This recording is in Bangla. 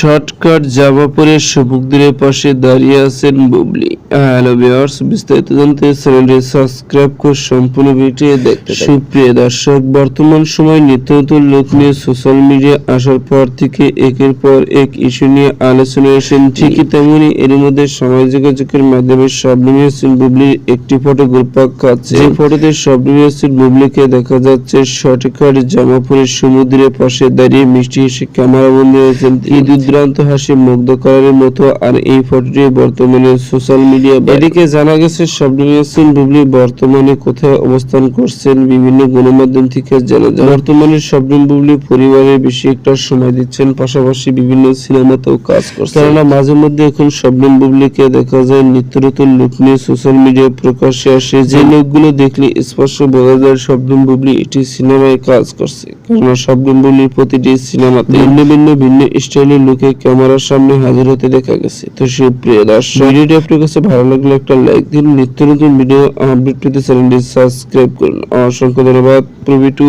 শর্টকাট জামা পরে সমুদ্রের পাশে দাঁড়িয়ে আছেন বুবলি। হ্যালো ভিউয়ার্স বিস্তারিত জানতে চ্যানেলটি সাবস্ক্রাইব করে সম্পূর্ণ ভিডিও দেখতে। সুপ্রিয় দর্শক, বর্তমান সময় নিত্য নতুন লোক নিয়ে সোশ্যাল মিডিয়া আসার পর থেকে একের পর এক ইস্যু নিয়ে আলোচনা এসেন ঠিকই তেমনি এর মধ্যে সামাজিক যোগাযোগের মাধ্যমে শবনম ইয়াসিন বুবলির একটি ফটো ঘুরপাক খাচ্ছে। এই ফটোতে শবনম ইয়াসিন বুবলিকে দেখা যাচ্ছে শর্টকাট জামা পরে সমুদ্রের পাশে দাঁড়িয়ে মিষ্টি হেসে ক্যামেরা বন্দি হয়েছেন এই দুর্দান্ত হাসি মুগ্ধ করার মতো আর এই ফটোটি বর্তমানে সোশ্যাল মিডিয়া এদিকে জানা গেছে ইয়াসিন বুবলি বর্তমানে কোথায় অবস্থান করছেন বিভিন্ন গণমাধ্যম থেকে জানা যায়। বর্তমানে শবনম বুবলি পরিবারের বেশি একটা সময় দিচ্ছেন পাশাপাশি বিভিন্ন সিনেমাতেও কাজ করছেন। কেননা মাঝে মধ্যে এখন শবনম বুবলিকে দেখা যায় নিত্য নতুন লুক নিয়ে সোশ্যাল মিডিয়ায় প্রকাশ্যে আসে। যে লোকগুলো দেখলে স্পষ্ট বোঝা যায় শবনম বুবলি এটি সিনেমায় কাজ করছে। কেননা শবনম বুবলির প্রতিটি সিনেমাতে ভিন্ন ভিন্ন ভিন্ন স্টাইলের লুকে ক্যামেরার সামনে হাজির হতে দেখা গেছে। তো সুপ্রিয় দর্শক ভিডিওটি আপনার কাছে ভালো লাগলে একটা লাইক দিন, নিত্য নতুন ভিডিও আপডেট পেতে চ্যানেলটি সাবস্ক্রাইব করুন। অসংখ্য ধন্যবাদ। প্রবি টু